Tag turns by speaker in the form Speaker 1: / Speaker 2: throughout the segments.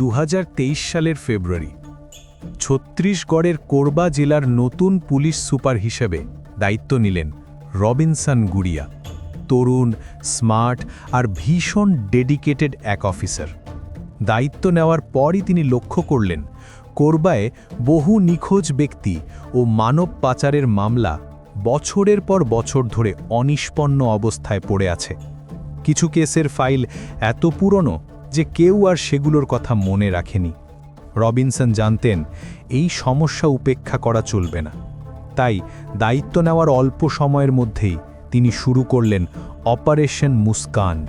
Speaker 1: দু হাজার তেইশ সালের ফেব্রুয়ারি। ছত্তিশগড়ের কোরবা জেলার নতুন পুলিশ সুপার হিসেবে দায়িত্ব নিলেন রবিনসন গুড়িয়া, তরুণ, স্মার্ট আর ভীষণ ডেডিকেটেড এক অফিসার। দায়িত্ব নেওয়ার পরই তিনি লক্ষ্য করলেন, কোরবায় বহু নিখোঁজ ব্যক্তি ও মানব পাচারের মামলা বছরের পর বছর ধরে অনিষ্পন্ন অবস্থায় পড়ে আছে। কিছু কেসের ফাইল এত পুরনো যে কেউ আর সেগুলোর কথা মনে রাখেনি। রবিনসন জানতেন, এই সমস্যা উপেক্ষা করা চলবে না। তাই দায়িত্ব নেওয়ার অল্প সময়ের মধ্যেই তিনি শুরু করলেন অপারেশন মুস্কান,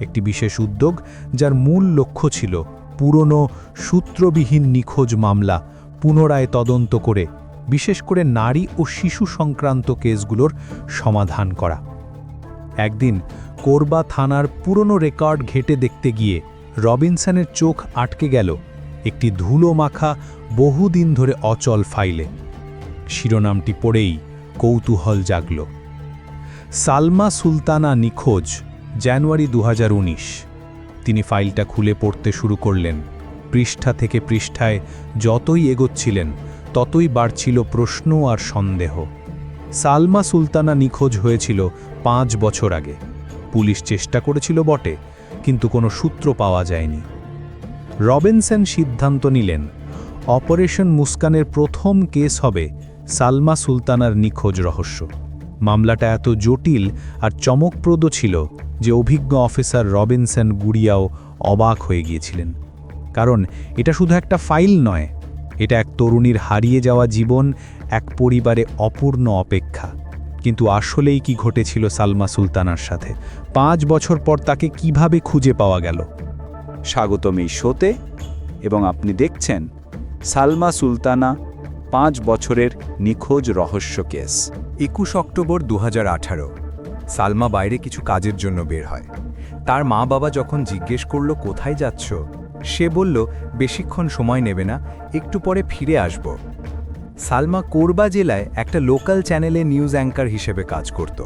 Speaker 1: একটি বিশেষ উদ্যোগ যার মূল লক্ষ্য ছিল পুরনো সূত্রবিহীন নিখোঁজ মামলা পুনরায় তদন্ত করে, বিশেষ করে নারী ও শিশু সংক্রান্ত কেসগুলোর সমাধান করা। একদিন কোরবা থানার পুরনো রেকর্ড ঘেটে দেখতে গিয়ে রবিনসনের চোখ আটকে গেল একটি ধুলো মাখা বহুদিন ধরে অচল ফাইলে। শিরোনামটি পড়েই কৌতূহল জাগল। সালমা সুলতানা নিখোঁজ, জানুয়ারি দু তিনি ফাইলটা খুলে পড়তে শুরু করলেন। পৃষ্ঠা থেকে পৃষ্ঠায় যতই এগোচ্ছিলেন, ততই বাড়ছিল প্রশ্ন আর সন্দেহ। সালমা সুলতানা নিখোঁজ হয়েছিল পাঁচ বছর আগে। পুলিশ চেষ্টা করেছিল বটে কিন্তু কোনো সূত্র পাওয়া যায়নি। রবিনসন সিদ্ধান্ত নিলেন, অপারেশন মুস্কানের প্রথম কেস হবে সালমা সুলতানার নিখোঁজ রহস্য। মামলাটা এত জটিল আর চমকপ্রদ ছিল যে অভিজ্ঞ অফিসার রবিনসন গুড়িয়াও অবাক হয়ে গিয়েছিলেন। কারণ এটা শুধু একটা ফাইল নয়, এটা এক তরুণীর হারিয়ে যাওয়া জীবন, এক পরিবারে অপূর্ণ অপেক্ষা। কিন্তু আসলেই কি ঘটেছিল সালমা সুলতানার সাথে? পাঁচ বছর পর তাকে কীভাবে খুঁজে পাওয়া গেল?
Speaker 2: স্বাগতম এই শোতে। এবং আপনি দেখছেন সালমা সুলতানা পাঁচ বছরের নিখোঁজ রহস্য কেস।
Speaker 3: একুশ অক্টোবর দু হাজার আঠারো। সালমা বাইরে কিছু কাজের জন্য বের হয়। তার মা বাবা যখন জিজ্ঞেস করল, কোথায় যাচ্ছ? সে বলল, বেশিক্ষণ সময় নেবে না, একটু পরে ফিরে আসব। সালমা কোরবা জেলায় একটা লোকাল চ্যানেলে নিউজ অ্যাঙ্কার হিসেবে কাজ করত।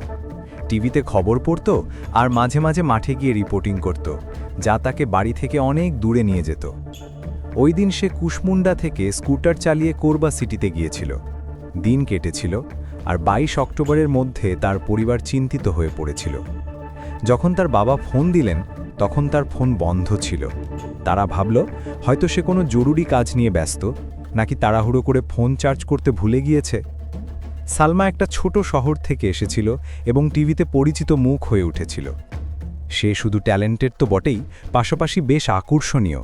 Speaker 3: টিভিতে খবর পড়ত আর মাঝে মাঝে মাঠে গিয়ে রিপোর্টিং করত, যা তাকে বাড়ি থেকে অনেক দূরে নিয়ে যেত। ওই দিন সে কুশমুন্ডা থেকে স্কুটার চালিয়ে কোরবা সিটিতে গিয়েছিল। দিন কেটেছিল আর বাইশ অক্টোবরের মধ্যে তার পরিবার চিন্তিত হয়ে পড়েছিল। যখন তার বাবা ফোন দিলেন, তখন তার ফোন বন্ধ ছিল। তারা ভাবল, হয়তো সে কোনো জরুরি কাজ নিয়ে ব্যস্ত নাকি তাড়াহুড়ো করে ফোন চার্জ করতে ভুলে গিয়েছে? সালমা একটা ছোট শহর থেকে এসেছিল এবং টিভিতে পরিচিত মুখ হয়ে উঠেছিল। সে শুধু ট্যালেন্টেড তো বটেই, পাশাপাশি বেশ আকর্ষণীয়।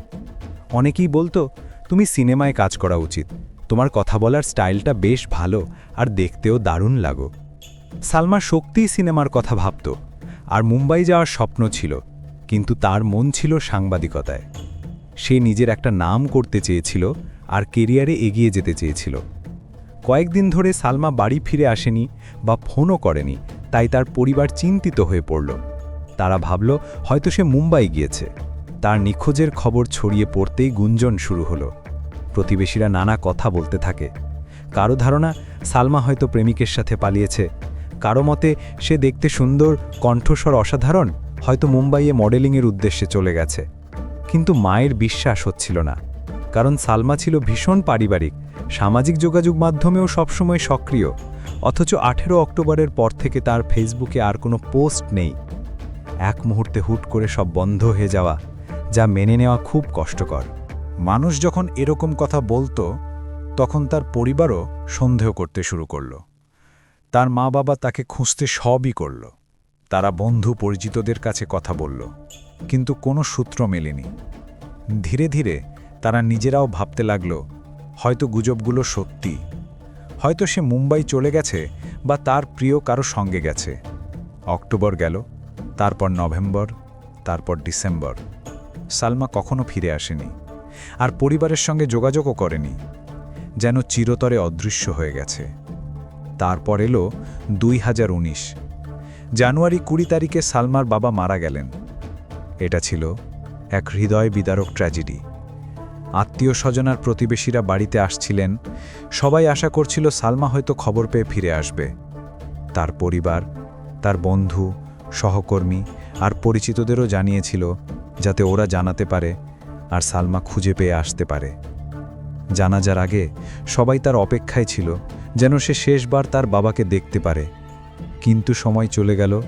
Speaker 3: অনেকেই বলতো, তুমি সিনেমায় কাজ করা উচিত। তোমার কথা বলার স্টাইলটা বেশ ভালো আর দেখতেও দারুণ লাগো। সালমা সত্যিই সিনেমার কথা ভাবত, আর মুম্বাই যাওয়ার স্বপ্ন ছিল, কিন্তু তার মন ছিল সাংবাদিকতায়। সে নিজের একটা নাম করতে চেয়েছিল আর কেরিয়ারে এগিয়ে যেতে চেয়েছিল। কয়েকদিন ধরে সালমা বাড়ি ফিরে আসেনি বা ফোনও করেনি, তাই তার পরিবার চিন্তিত হয়ে পড়ল। তারা ভাবল, হয়তো সে মুম্বাই গিয়েছে। তার নিখোঁজের খবর ছড়িয়ে পড়তেই গুঞ্জন শুরু হলো। প্রতিবেশীরা নানা কথা বলতে থাকে। কারও ধারণা, সালমা হয়তো প্রেমিকের সাথে পালিয়েছে। কারও মতে, সে দেখতে সুন্দর, কণ্ঠস্বর অসাধারণ, হয়তো মুম্বাইয়ে মডেলিংয়ের উদ্দেশ্যে চলে গেছে। কিন্তু মায়ের বিশ্বাস হচ্ছিল না। কারণ সালমা ছিল ভীষণ পারিবারিক। সামাজিক যোগাযোগ মাধ্যমেও সবসময় সক্রিয়। অথচ আঠেরো অক্টোবরের পর থেকে তার ফেসবুকে আর কোনো পোস্ট নেই। এক মুহূর্তে হুট করে সব বন্ধ হয়ে যাওয়া, যা মেনে নেওয়া খুব কষ্টকর।
Speaker 4: মানুষ যখন এরকম কথা বলতো, তখন তার পরিবারও সন্দেহ করতে শুরু করল। তার মা বাবা তাকে খুঁজতে সবই করল। তারা বন্ধু পরিচিতদের কাছে কথা বলল, কিন্তু কোনো সূত্র মেলেনি। ধীরে ধীরে তারা নিজেরাও ভাবতে লাগল, হয়তো গুজবগুলো সত্যি। হয়তো সে মুম্বাই চলে গেছে বা তার প্রিয় কারও সঙ্গে গেছে। অক্টোবর গেল, তারপর নভেম্বর, তারপর ডিসেম্বর। সালমা কখনো ফিরে আসেনি আর পরিবারের সঙ্গে যোগাযোগও করেনি, যেন চিরতরে অদৃশ্য হয়ে গেছে। তারপর এলো দুই হাজার উনিশ। জানুয়ারি কুড়ি তারিখে সালমার বাবা মারা গেলেন। এটা ছিল এক হৃদয় বিদারক ট্র্যাজেডি। আত্মীয় স্বজনার প্রতিবেশীরা বাড়িতে আসছিলেন। সবাই আশা করছিল সালমা হয়তো খবর পেয়ে ফিরে আসবে। তার পরিবার, তার বন্ধু, সহকর্মী আর পরিচিতদেরও জানিয়েছিল যাতে ওরা জানাতে পারে আর সালমা খুঁজে পেয়ে আসতে পারে। জানাজার আগে সবাই তার অপেক্ষায় ছিল যেন সে শেষবার তার বাবাকে দেখতে পারে। কিন্তু সময় চলে গেল,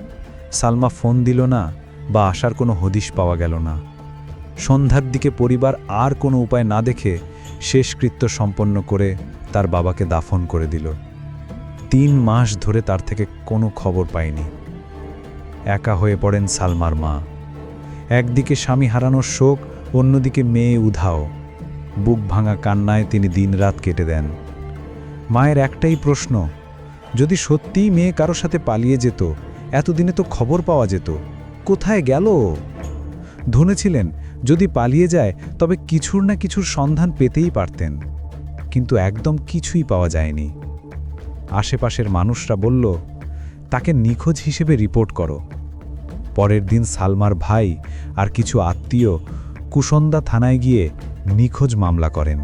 Speaker 4: সালমা ফোন দিল না বা আসার কোনো হদিশ পাওয়া গেল না। সন্ধ্যার দিকে পরিবার আর কোনো উপায় না দেখে শেষকৃত্য সম্পন্ন করে তার বাবাকে দাফন করে দিল। তিন মাস ধরে তার থেকে কোনো খবর পায়নি একা হয়ে পড়েন সালমার মা। একদিকে স্বামী হারানোর শোক, অন্যদিকে মেয়ে উধাও। বুক ভাঙা কান্নায় তিনি দিনরাত কেটে দেন। মায়ের একটাই প্রশ্ন, যদি সত্যিই মেয়ে কারও সাথে পালিয়ে যেত, এতদিনে তো খবর পাওয়া যেত। কোথায় গেল? ধনেছিলেন যদি পালিয়ে যায়, তবে কিছুর না কিছুর সন্ধান পেতেই পারতেন। কিন্তু একদম কিছুই পাওয়া যায়নি। আশেপাশের মানুষরা বলল, তাকে নিখোঁজ হিসেবে রিপোর্ট করো। পরের দিন সালমার ভাই আর কিছু আত্মীয় কুসন্দা থানায় গিয়ে নিখোঁজ মামলা করেন।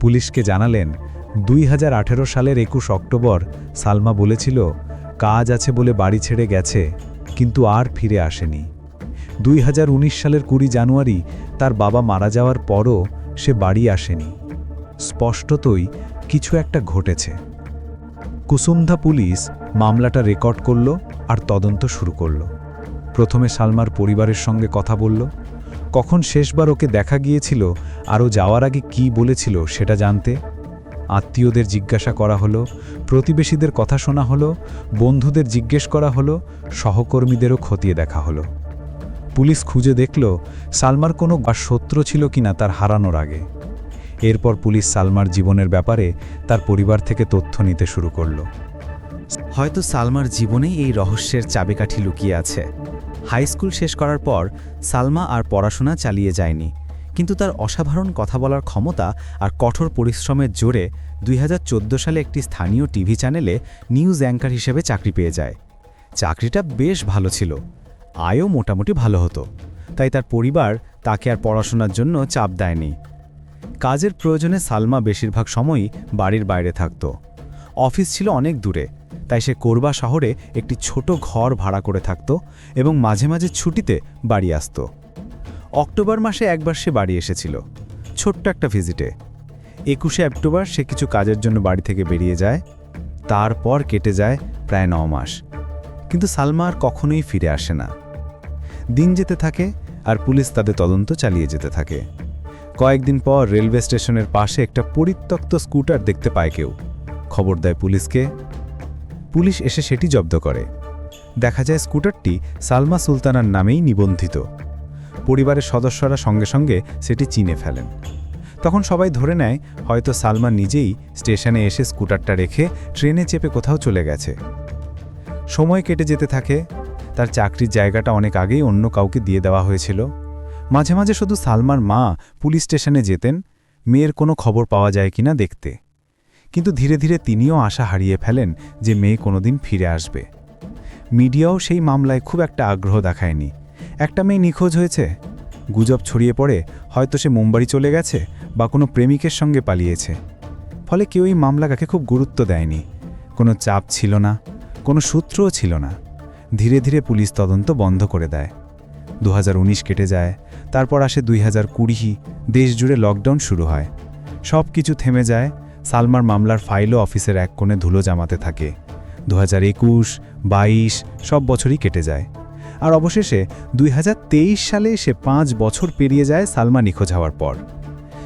Speaker 4: পুলিশকে জানালেন, দুই হাজার আঠেরো সালের একুশ অক্টোবর সালমা বলেছিল, কাজ আছে বলে বাড়ি ছেড়ে গেছে, কিন্তু আর ফিরে আসেনি। দুই হাজার উনিশ সালের কুড়ি জানুয়ারি তার বাবা মারা যাওয়ার পরও সে বাড়ি আসেনি। স্পষ্টতই কিছু একটা ঘটেছে। কুসুমধা পুলিশ মামলাটা রেকর্ড করল আর তদন্ত শুরু করল। প্রথমে সালমার পরিবারের সঙ্গে কথা বলল। কখন শেষবার ওকে দেখা গিয়েছিল, আরও যাওয়ার আগে কি বলেছিল সেটা জানতে। আত্মীয়দের জিজ্ঞাসা করা হলো, প্রতিবেশীদের কথা শোনা হলো, বন্ধুদের জিজ্ঞেস করা হলো, সহকর্মীদেরও খতিয়ে দেখা হলো। পুলিশ খুঁজে দেখল সালমার কোনো শত্রু ছিল কিনা তার হারানোর আগে। এরপর পুলিশ সালমার জীবনের ব্যাপারে তার পরিবার থেকে তথ্য নিতে শুরু করল।
Speaker 3: হয়তো সালমার জীবনেই এই রহস্যের চাবিকাঠি লুকিয়ে আছে। হাই স্কুল শেষ করার পর সালমা আর পড়াশোনা চালিয়ে যায়নি। কিন্তু তার অসাধারণ কথা বলার ক্ষমতা আর কঠোর পরিশ্রমের জোরে দুই হাজার চোদ্দ সালে একটি স্থানীয় টিভি চ্যানেলে নিউজ অ্যাঙ্কার হিসেবে চাকরি পেয়ে যায়। চাকরিটা বেশ ভালো ছিল। আয়ও মোটামুটি ভালো হতো। তাই তার পরিবার তাকে আর পড়াশোনার জন্য চাপ দেয়নি। কাজের প্রয়োজনে সালমা বেশিরভাগ সময়ই বাড়ির বাইরে থাকত। অফিস ছিল অনেক দূরে, তাই সে কোরবা শহরে একটি ছোট ঘর ভাড়া করে থাকত এবং মাঝে মাঝে ছুটিতে বাড়ি আসত। অক্টোবর মাসে একবার সে বাড়ি এসেছিল, ছোট্ট একটা ভিজিটে। একুশে অক্টোবর সে কিছু কাজের জন্য বাড়ি থেকে বেরিয়ে যায়, তারপর কেটে যায় প্রায় ন মাস। কিন্তু সালমা আর কখনোই ফিরে আসে না। দিন যেতে থাকে আর পুলিশ তাদের তদন্ত চালিয়ে যেতে থাকে। কয়েকদিন পর রেলওয়ে স্টেশনের পাশে একটা পরিত্যক্ত স্কুটার দেখতে পায় কেউ। খবর দেয় পুলিশকে। পুলিশ এসে সেটি জব্দ করে। দেখা যায় স্কুটারটি সালমা সুলতানার নামেই নিবন্ধিত। পরিবারের সদস্যরা সঙ্গে সঙ্গে সেটি চিনে ফেলেন। তখন সবাই ধরে নেয়, হয়তো সালমা নিজেই স্টেশনে এসে স্কুটারটা রেখে ট্রেনে চেপে কোথাও চলে গেছে। সময় কেটে যেতে থাকে তার চাকরির জায়গাটা অনেক আগেই অন্য কাউকে দিয়ে দেওয়া হয়েছিল। মাঝে মাঝে শুধু সালমার মা পুলিশ স্টেশনে যেতেন, মেয়ের কোনো খবর পাওয়া যায় কিনা দেখতে। কিন্তু ধীরে ধীরে তিনিও আশা হারিয়ে ফেলেন যে মেয়ে কোনোদিন ফিরে আসবে। মিডিয়াও সেই মামলায় খুব একটা আগ্রহ দেখায়নি। একটা মেয়ে নিখোঁজ হয়েছে। গুজব ছড়িয়ে পড়ে, হয়তো সে মুম্বাই চলে গেছে বা কোনো প্রেমিকের সঙ্গে পালিয়েছে। ফলে কেউ এই মামলাটাকে খুব গুরুত্ব দেয়নি। কোনো চাপ ছিল না, কোনো সূত্রও ছিল না। ধীরে ধীরে পুলিশ তদন্ত বন্ধ করে দেয়। দু হাজার উনিশ কেটে যায়, তারপর আসে দুই হাজার কুড়ি, দেশজুড়ে লকডাউন শুরু হয়। সব কিছু থেমে যায়, সালমার মামলার ফাইলও অফিসের এক কোণে ধুলো জামাতে থাকে। দু হাজার একুশ, বাইশ, সব বছরই কেটে যায়। আর অবশেষে দুই হাজার তেইশ সালে সে পাঁচ বছর পেরিয়ে যায় সালমা নিখোঁজ হওয়ার পর।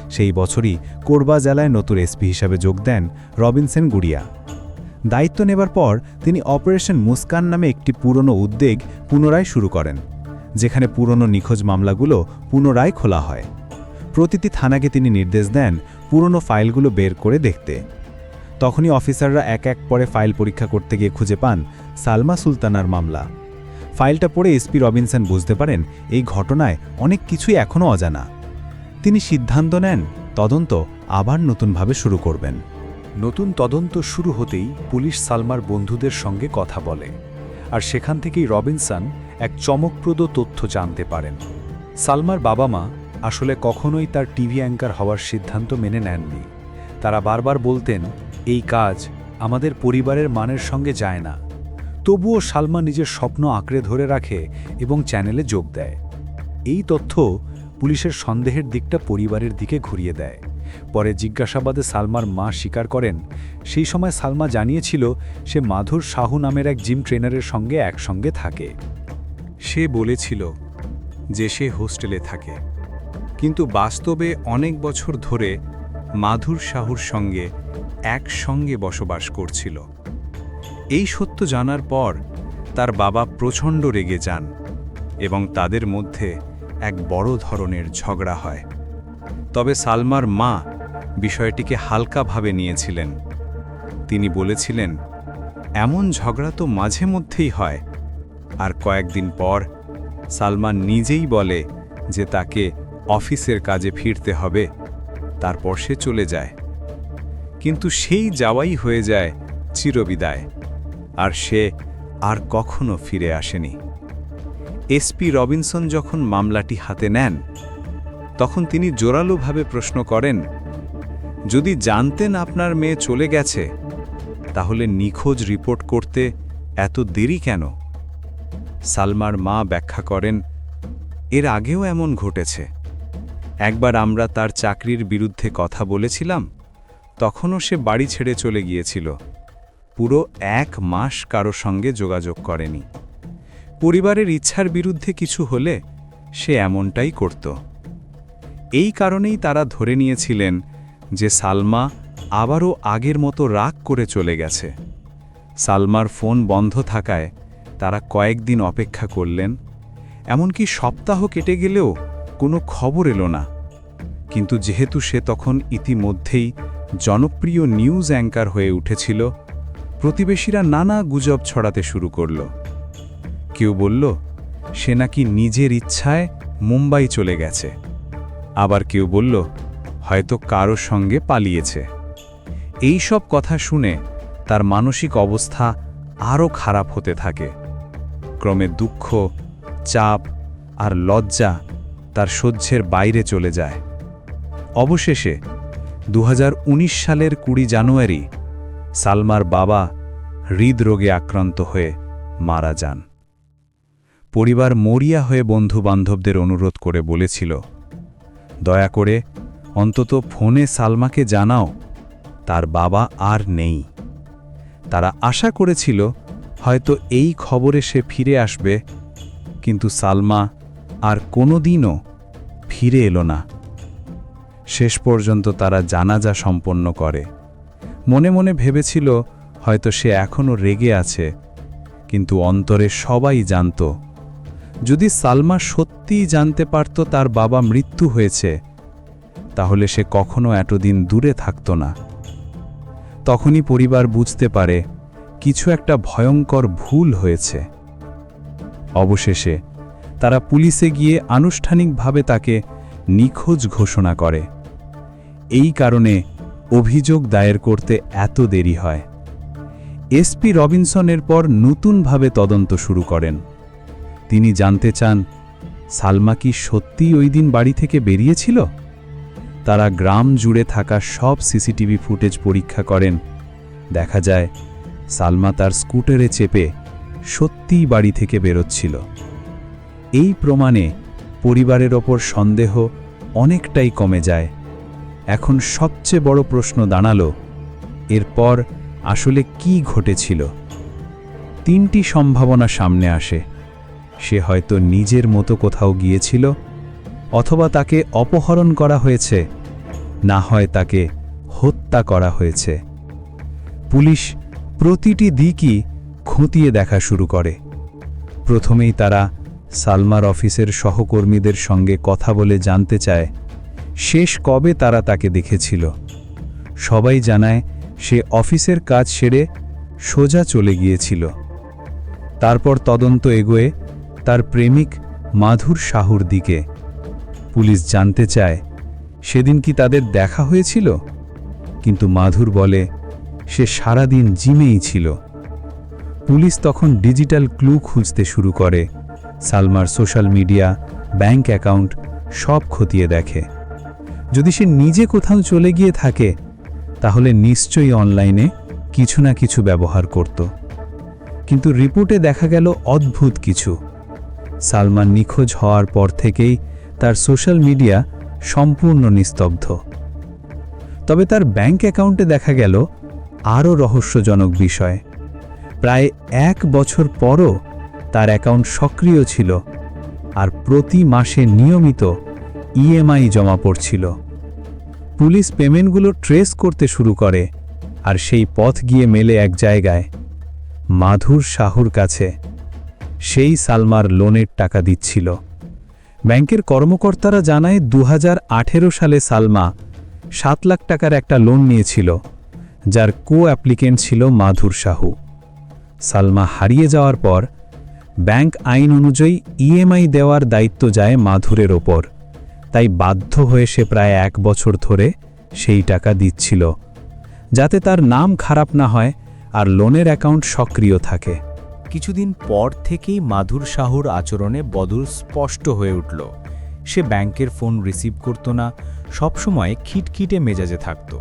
Speaker 3: সেই বছরই কোরবা জেলায় নতুন এসপি হিসাবে যোগ দেন রবিনসেন গুড়িয়া। দায়িত্ব নেবার পর তিনি অপারেশন মুস্কান নামে একটি পুরনো উদ্যোগ পুনরায় শুরু করেন, যেখানে পুরনো নিখোঁজ মামলাগুলো পুনরায় খোলা হয়। প্রতিটি থানাকে তিনি নির্দেশ দেন পুরনো ফাইলগুলো বের করে দেখতে। তখনই অফিসাররা এক এক পরে ফাইল পরীক্ষা করতে গিয়ে খুঁজে পান সালমা সুলতানার মামলা। ফাইলটা পড়ে এসপি রবিনসন বুঝতে পারেন এই ঘটনায় অনেক কিছুই এখনও অজানা। তিনি সিদ্ধান্ত নেন তদন্ত আবার নতুনভাবে শুরু করবেন।
Speaker 4: নতুন তদন্ত শুরু হতেই পুলিশ সালমার বন্ধুদের সঙ্গে কথা বলে, আর সেখান থেকেই রবিনসন এক চমকপ্রদ তথ্য জানতে পারেন। সালমার বাবা মা আসলে কখনোই তার টিভি অ্যাঙ্কার হওয়ার সিদ্ধান্ত মেনে নেননি। তারা বারবার বলতেন, এই কাজ আমাদের পরিবারের মানের সঙ্গে যায় না। তবুও সালমা নিজের স্বপ্ন আঁকড়ে ধরে রাখে এবং চ্যানেলে যোগ দেয়। এই তথ্য পুলিশের সন্দেহের দিকটা পরিবারের দিকে ঘুরিয়ে দেয়। পরে জিজ্ঞাসাবাদে সালমার মা স্বীকার করেন। সেই সময় সালমা জানিয়েছিল, সে মাধুর শাহু নামের এক জিম ট্রেনারের সঙ্গে একসঙ্গে থাকে।
Speaker 3: সে বলেছিল যে সে হোস্টেলে থাকে। কিন্তু বাস্তবে অনেক বছর ধরে মাধুর শাহুর সঙ্গে একসঙ্গে বসবাস করছিল। এই সত্য জানার পর তার বাবা প্রচণ্ড রেগে যান এবং তাদের মধ্যে এক বড় ধরনের ঝগড়া হয়। তবে সালমার মা বিষয়টিকে হালকাভাবে নিয়েছিলেন। তিনি বলেছিলেন, এমন ঝগড়া তো মাঝে মধ্যেই হয়। আর কয়েকদিন পর সালমান নিজেই বলে যে তাকে অফিসের কাজে ফিরতে হবে, তারপর সে চলে যায়। কিন্তু সেই যাওয়াই হয়ে যায় চিরবিদায়, আর সে আর কখনো ফিরে আসেনি। এসপি রবিনসন যখন মামলাটি হাতে নেন তখন তিনি জোরালোভাবে প্রশ্ন করেন, যদি জানতেন আপনার মেয়ে চলে গেছে, তাহলে নিখোঁজ রিপোর্ট করতে এত দেরি কেন? সালমার মা ব্যাখ্যা করেন, এর আগেও এমন ঘটেছে। একবার আমরা তার চাকরির বিরুদ্ধে কথা বলেছিলাম, তখনও সে বাড়ি ছেড়ে চলে গিয়েছিল। পুরো এক মাস কারও সঙ্গে যোগাযোগ করেনি। পরিবারের ইচ্ছার বিরুদ্ধে কিছু হলে সে এমনটাই করত। এই কারণেই তারা ধরে নিয়েছিলেন যে সালমা আবারও আগের মতো রাগ করে চলে গেছে। সালমার ফোন বন্ধ থাকায় তারা কয়েকদিন অপেক্ষা করলেন, এমনকি সপ্তাহ কেটে গেলেও কোনো খবর এলো না। কিন্তু যেহেতু সে তখন ইতিমধ্যেই জনপ্রিয় নিউজ অ্যাঙ্কার হয়ে উঠেছিল, প্রতিবেশীরা নানা গুজব ছড়াতে শুরু করল। কেউ বলল, সে নাকি নিজের ইচ্ছায় মুম্বাই চলে গেছে। আবার কেউ বলল, হয়তো কারও সঙ্গে পালিয়েছে। এই সব কথা শুনে তার মানসিক অবস্থা আরও খারাপ হতে থাকে। ক্রমে দুঃখ, চাপ আর লজ্জা তার সহ্যের বাইরে চলে যায়। অবশেষে দু হাজার উনিশ সালের কুড়ি জানুয়ারি সালমার বাবা হৃদরোগে আক্রান্ত হয়ে মারা যান। পরিবার মরিয়া হয়ে বন্ধু-বান্ধবদের অনুরোধ করে বলেছিল দয়া করে অন্তত ফোনে সালমাকে জানাও, তার বাবা আর নেই। তারা আশা করেছিল হয়তো এই খবরে সে ফিরে আসবে, কিন্তু সালমা আর কোনোদিনও ফিরে এলো না। শেষ পর্যন্ত তারা জানাজা সম্পন্ন করে। মনে মনে ভেবেছিল হয়তো সে এখনও রেগে আছে, কিন্তু অন্তরে সবাই জানত যদি সালমা সত্যিই জানতে পারত তার বাবা মৃত্যু হয়েছে, তাহলে সে কখনো এতদিন দূরে থাকত না। তখনই পরিবার বুঝতে পারে কিছু একটা ভয়ঙ্কর ভুল হয়েছে। অবশেষে তারা পুলিশে গিয়ে আনুষ্ঠানিকভাবে তাকে নিখোঁজ ঘোষণা করে। এই কারণে অভিযোগ দায়ের করতে এত দেরি হয়। এসপি রবিনসনের পর নতুনভাবে তদন্ত শুরু করেন। তিনি জানতে চান, সালমা কি সত্যিই ওই দিন বাড়ি থেকে বেরিয়েছিল? তারা গ্রাম জুড়ে থাকা সব সিসিটিভি ফুটেজ পরীক্ষা করেন। দেখা যায়, সালমা তার স্কুটারে চেপে সত্যিই বাড়ি থেকে বেরোচ্ছিল। এই প্রমাণে পরিবারের ওপর সন্দেহ অনেকটাই কমে যায়। এখন সবচেয়ে বড় প্রশ্ন দাঁড়াল, এরপর আসলে কি ঘটেছিল? তিনটি সম্ভাবনা সামনে আসে। সে হয়তো নিজের মতো কোথাও গিয়েছিল, অথবা তাকে অপহরণ করা হয়েছে, না হয় তাকে হত্যা করা হয়েছে। পুলিশ প্রতিটি দিকই খুঁটিয়ে দেখা শুরু করে। প্রথমেই তারা সালমার অফিসের সহকর্মীদের সঙ্গে কথা বলে জানতে চায়, শেষ কবে তারা তাকে দেখেছিল। সবাই জানায়, সে অফিসের কাজ সেরে সোজা চলে গিয়েছিল। তারপর তদন্ত এগোয়ে তার প্রেমিক মাধুর শাহুর দিকে। পুলিশ জানতে চায়, সেদিন কি তাদের দেখা হয়েছিল? কিন্তু মাধুর বলে, সে সারাদিন জিমেই ছিল। পুলিশ তখন ডিজিটাল ক্লু খুঁজতে শুরু করে। সালমার সোশ্যাল মিডিয়া, ব্যাংক অ্যাকাউন্ট সব খতিয়ে দেখে। যদি সে নিজে কোথাও চলে গিয়ে থাকে, তাহলে নিশ্চয়ই অনলাইনে কিছু না কিছু ব্যবহার করত। কিন্তু রিপোর্টে দেখা গেল অদ্ভুত কিছু। সালমান নিখোঁজ হওয়ার পর থেকেই
Speaker 1: তার সোশ্যাল মিডিয়া সম্পূর্ণ নিস্তব্ধ। তবে তার ব্যাংক অ্যাকাউন্টে দেখা গেল আরও রহস্যজনক বিষয়। প্রায় এক বছর পরও তার অ্যাকাউন্ট সক্রিয় ছিল আর প্রতি মাসে নিয়মিত ইএমআই জমা পড়ছিল। পুলিশ পেমেন্টগুলো ট্রেস করতে শুরু করে আর সেই পথ গিয়ে মেলে এক জায়গায় মাধুর শাহুর কাছে। সেই সালমার লোনের টাকা দিচ্ছিল। ব্যাংকের কর্মকর্তারা জানায় দু হাজার আঠেরো সালে সালমা সাত লাখ টাকার একটা লোন নিয়েছিল, যার কো অ্যাপ্লিকেন্ট ছিল মাধুর সাহু। সালমা হারিয়ে যাওয়ার পর ব্যাংক আইন অনুযায়ী ইএমআই দেওয়ার দায়িত্ব যায় মাধুরের ওপর। তাই বাধ্য হয়ে সে প্রায় এক বছর ধরে সেই টাকা দিচ্ছিল, যাতে তার নাম খারাপ না হয় আর লোনের অ্যাকাউন্ট সক্রিয় থাকে।
Speaker 3: কিছুদিন পর থেকেই মাধুর শাহুর আচরণে বদল স্পষ্ট হয়ে উঠল। সে ব্যাংকের ফোন রিসিভ করত না, সবসময় খিটখিটে মেজাজে থাকত।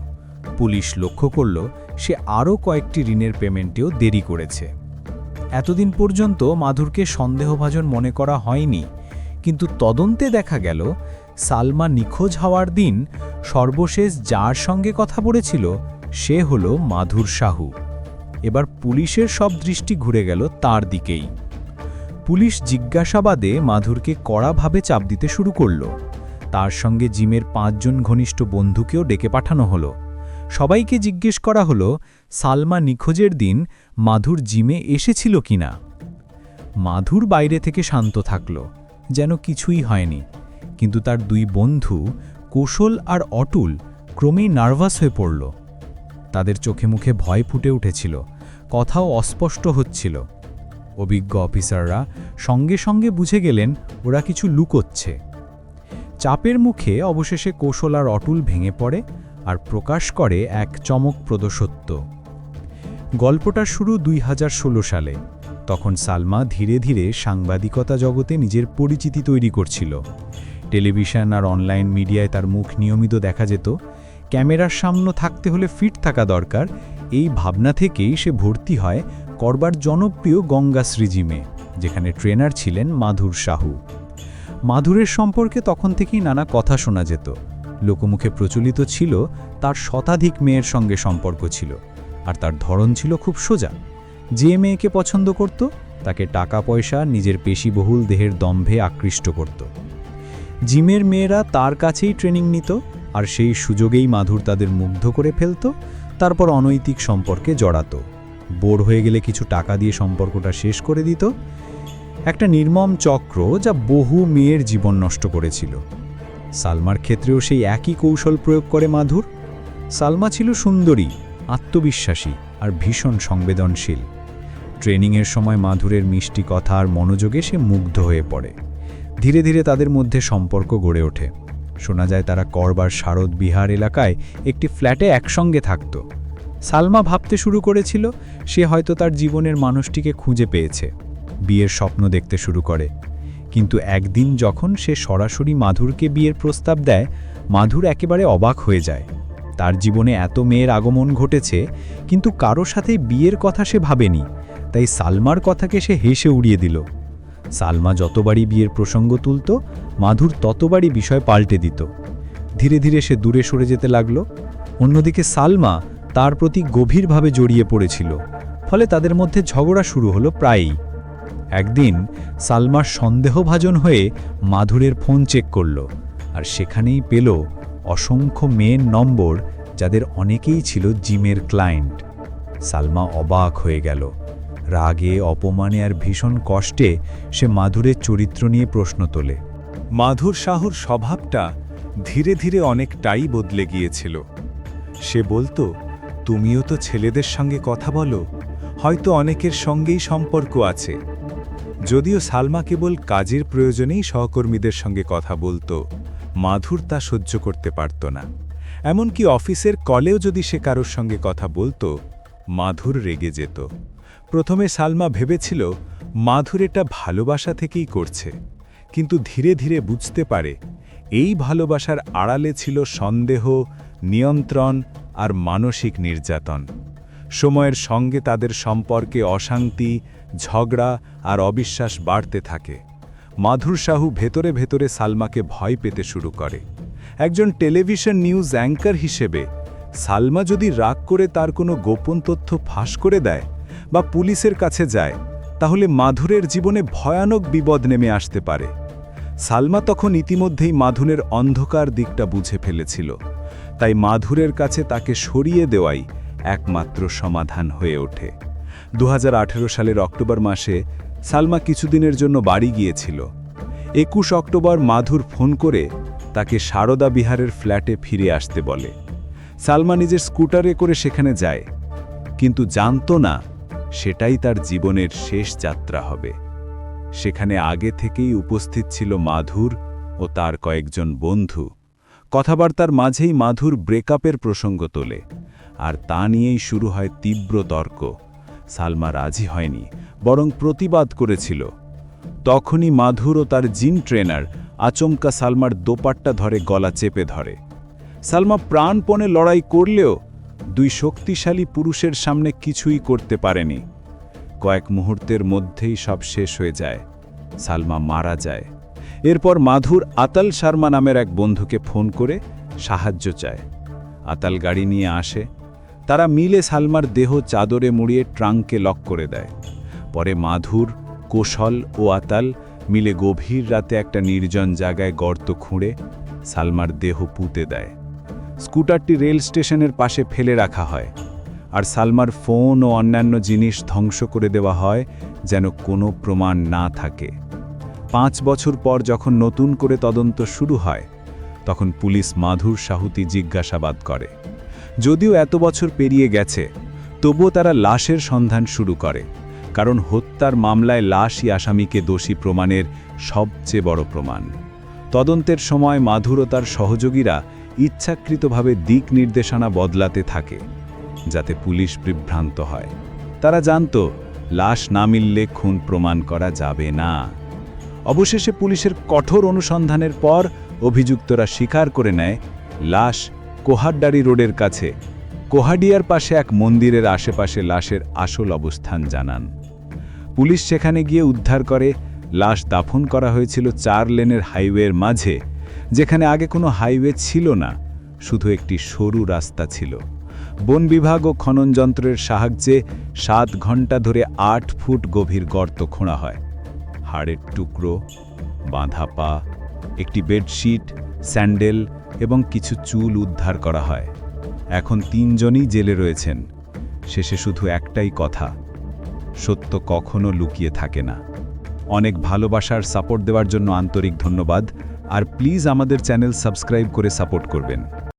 Speaker 3: পুলিশ লক্ষ্য করল, সে আরও কয়েকটি ঋণের পেমেন্টেও দেরি করেছে। এতদিন পর্যন্ত মাধুরকে সন্দেহভাজন মনে করা হয়নি, কিন্তু তদন্তে দেখা গেল, সালমা নিখোঁজ হওয়ার দিন সর্বশেষ যার সঙ্গে কথা বলেছিল, সে হল মাধুর শাহু। এবার পুলিশের সব দৃষ্টি ঘুরে গেল তার দিকেই। পুলিশ জিজ্ঞাসাবাদে মাধুরকে কড়াভাবে চাপ দিতে শুরু করল। তার সঙ্গে জিমের পাঁচজন ঘনিষ্ঠ বন্ধুকেও ডেকে পাঠানো হলো। সবাইকে জিজ্ঞেস করা হলো, সালমা নিখোঁজের দিন মাধুর জিমে এসেছিল কিনা? মাধুর বাইরে থেকে শান্ত থাকল, যেন কিছুই হয়নি। কিন্তু তার দুই বন্ধু, কৌশল আর অটুল, ক্রমেই নার্ভাস হয়ে পড়ল। তাদের চোখে মুখে ভয় ফুটে উঠেছিল, কথাও অস্পষ্ট হচ্ছিল। অভিজ্ঞ অফিসাররা সঙ্গে সঙ্গে বুঝে গেলেন ওরা কিছু লুকোচ্ছে। চাপের মুখে অবশেষে কৌশল আর অটুল ভেঙে পড়ে আর প্রকাশ করে এক চমকপ্রদ সত্য। গল্পটা শুরু দুই হাজার ষোলো সালে, তখন সালমা ধীরে ধীরে সাংবাদিকতা জগতে নিজের পরিচিতি তৈরি করছিল। টেলিভিশন আর অনলাইন মিডিয়ায় তার মুখ নিয়মিত দেখা যেত ক্যামেরার সামনে থাকতে হলে ফিট থাকা দরকার। এই ভাবনা থেকেই সে ভর্তি হয় করবার জনপ্রিয় গঙ্গাশ্রী জিমে যেখানে ট্রেনার ছিলেন মাধুর সাহু। মাধুরের সম্পর্কে তখন থেকেই নানা কথা শোনা যেত। লোকমুখে প্রচলিত ছিল তার শতাধিক মেয়ের সঙ্গে সম্পর্ক ছিল, আর তার ধরন ছিল খুব সোজা। যে মেয়েকে পছন্দ করত, তাকে টাকা পয়সা নিজের পেশিবহুল দেহের দম্ভে আকৃষ্ট করত। জিমের মেয়েরা তার কাছেই ট্রেনিং নিত আর সেই সুযোগেই মাধুর তাদের মুগ্ধ করে ফেলত, তারপর অনৈতিক সম্পর্কে জড়াতো। বোর হয়ে গেলে কিছু টাকা দিয়ে সম্পর্কটা শেষ করে দিত। একটা নির্মম চক্র যা বহু মেয়ের জীবন নষ্ট করেছিল। সালমার ক্ষেত্রেও সেই একই কৌশল প্রয়োগ করে মাধুর। সালমা ছিল সুন্দরী, আত্মবিশ্বাসী আর ভীষণ সংবেদনশীল। ট্রেনিংয়ের সময় মাধুরের মিষ্টি কথা আর মনোযোগে সে মুগ্ধ হয়ে পড়ে। ধীরে ধীরে তাদের মধ্যে সম্পর্ক গড়ে ওঠে। শোনা যায় তারা করবার শারদ বিহার এলাকায় একটি ফ্ল্যাটে একসঙ্গে থাকত। সালমা ভাবতে শুরু করেছিল, সে হয়তো তার জীবনের মানুষটিকে খুঁজে পেয়েছে। বিয়ের স্বপ্ন দেখতে শুরু করে। কিন্তু একদিন যখন সে সরাসরি মাধুরকে বিয়ের প্রস্তাব দেয়, মাধুর একেবারে অবাক হয়ে যায়। তার জীবনে এত মেয়ের আগমন ঘটেছে, কিন্তু কারও সাথে বিয়ের কথা সে ভাবেনি। তাই সালমার কথাকে সে হেসে উড়িয়ে দিল। সালমা যতবারই বিয়ের প্রসঙ্গ তুলত, মাধুর ততবারই বিষয় পাল্টে দিত। ধীরে ধীরে সে দূরে সরে যেতে লাগল। অন্যদিকে সালমা তার প্রতি গভীরভাবে জড়িয়ে পড়েছিল। ফলে তাদের মধ্যে ঝগড়া শুরু হলো প্রায়ই। একদিন সালমার সন্দেহভাজন হয়ে মাধুরের ফোন চেক করল আর সেখানেই পেল অসংখ্য মেয়ের নম্বর যাদের অনেকেই ছিল জিমের ক্লায়েন্ট। সালমা অবাক হয়ে গেল। রাগে, অপমানে আর ভীষণ কষ্টে সে মাধুরের চরিত্র নিয়ে প্রশ্ন তোলে।
Speaker 5: মাধুর শাহুর স্বভাবটা ধীরে ধীরে অনেকটাই বদলে গিয়েছিল। সে বলতো, তুমিও তো ছেলেদের সঙ্গে কথা বলো, হয়তো অনেকের সঙ্গেই সম্পর্ক আছে। যদিও সালমা কেবল কাজের প্রয়োজনেই সহকর্মীদের সঙ্গে কথা বলতো, মাধুর তা সহ্য করতে পারত না। এমনকি অফিসের কলেও যদি সে কারোর সঙ্গে কথা বলতো, মাধুর রেগে যেত। প্রথমে সালমা ভেবেছিল মাধুর এটা ভালোবাসা থেকেই করছে, কিন্তু ধীরে ধীরে বুঝতে পারে এই ভালোবাসার আড়ালে ছিল সন্দেহ, নিয়ন্ত্রণ আর মানসিক নির্যাতন। সময়ের সঙ্গে তাদের সম্পর্কে অশান্তি, ঝগড়া আর অবিশ্বাস বাড়তে থাকে। মাধুর সাহু ভেতরে ভেতরে সালমাকে ভয় পেতে শুরু করে। একজন টেলিভিশন নিউজ অ্যাঙ্কার হিসেবে সালমা যদি রাগ করে তার কোনো গোপন তথ্য ফাঁস করে দেয় বা পুলিশের কাছে যায়, তাহলে মাধুরের জীবনে ভয়ানক বিপদ নেমে আসতে পারে। সালমা তখন ইতিমধ্যেই মাধুরের অন্ধকার দিকটা বুঝে ফেলেছিল। তাই মাধুরের কাছে তাকে সরিয়ে দেওয়াই একমাত্র সমাধান হয়ে ওঠে। দু হাজার আঠেরো সালের অক্টোবর মাসে সালমা কিছুদিনের জন্য বাড়ি গিয়েছিল। একুশ অক্টোবর মাধুর ফোন করে তাকে সারদা বিহারের ফ্ল্যাটে ফিরে আসতে বলে। সালমা নিজের স্কুটারে করে সেখানে যায়, কিন্তু জানত না সেটাই তার জীবনের শেষ যাত্রা হবে। সেখানে আগে থেকেই উপস্থিত ছিল মাধুর ও তার কয়েকজন বন্ধু। কথাবার্তার মাঝেই মাধুর ব্রেকআপের প্রসঙ্গ তোলে। আর তা নিয়েই শুরু হয় তীব্র তর্ক। সালমা রাজি হয়নি, বরং প্রতিবাদ করেছিল। তখনই মাধুর ও তার জিন ট্রেনার আচমকা সালমার দোপাট্টা ধরে গলা চেপে ধরে। সালমা প্রাণপণে লড়াই করলেও দুই শক্তিশালী পুরুষের সামনে কিছুই করতে পারেনি। কয়েক মুহূর্তের মধ্যেই সব শেষ হয়ে যায়। সালমা মারা যায়। এরপর মাধুর আতাল শর্মা নামের এক বন্ধুকে ফোন করে সাহায্য চায়। আতাল গাড়ি নিয়ে আসে। তারা মিলে সালমার দেহ চাদরে মুড়িয়ে ট্রাঙ্কে লক করে দেয়। পরে মাধুর, কোশল ও আতাল মিলে গভীর রাতে একটা নির্জন জায়গায় গর্ত খুঁড়ে সালমার দেহ পুঁতে দেয়। স্কুটারটি রেল স্টেশনের পাশে ফেলে রাখা হয়, আর সালমার ফোন ও অন্যান্য জিনিস ধ্বংস করে দেওয়া হয় যেন কোনো প্রমাণ না থাকে। পাঁচ বছর পর যখন নতুন করে তদন্ত শুরু হয়, তখন পুলিশ মাধুর সাহুতি জিজ্ঞাসাবাদ করে। যদিও এত বছর পেরিয়ে গেছে, তবুও তারা লাশের সন্ধান শুরু করে, কারণ হত্যার মামলায় লাশই আসামিকে দোষী প্রমাণের সবচেয়ে বড় প্রমাণ। তদন্তের সময় মাধুর ও তার সহযোগীরা ইচ্ছাকৃতভাবে দিক নির্দেশনা বদলাতে থাকে, যাতে পুলিশ বিভ্রান্ত হয়। তারা জানত, লাশ না মিললে খুন প্রমাণ করা যাবে না। অবশেষে পুলিশের কঠোর অনুসন্ধানের পর অভিযুক্তরা স্বীকার করে নেয়, লাশ কোহাড্ডারি রোডের কাছে, কোহাডিয়ার পাশে এক মন্দিরের আশেপাশে লাশের আসল অবস্থান জানান। পুলিশ সেখানে গিয়ে উদ্ধার করে, লাশ দাফন করা হয়েছিল চার লেনের হাইওয়ের মাঝে। যেখানে আগে কোনো হাইওয়ে ছিল না, শুধু একটি সরু রাস্তা ছিল। বন বিভাগ ও খনন যন্ত্রের সাহায্যে সাত ঘণ্টা ধরে আট ফুট গভীর গর্ত খোঁড়া হয়। হাড়ের টুকরো বাঁধা পা একটি বেডশিট, স্যান্ডেল এবং কিছু চুল উদ্ধার করা হয়। এখন তিনজনই জেলে রয়েছেন। শেষে শুধু একটাই কথা, সত্য কখনো লুকিয়ে থাকে না। অনেক ভালোবাসার সাপোর্ট দেওয়ার জন্য আন্তরিক ধন্যবাদ। আর প্লিজ আমাদের চ্যানেল সাবস্ক্রাইব করে সাপোর্ট করবেন।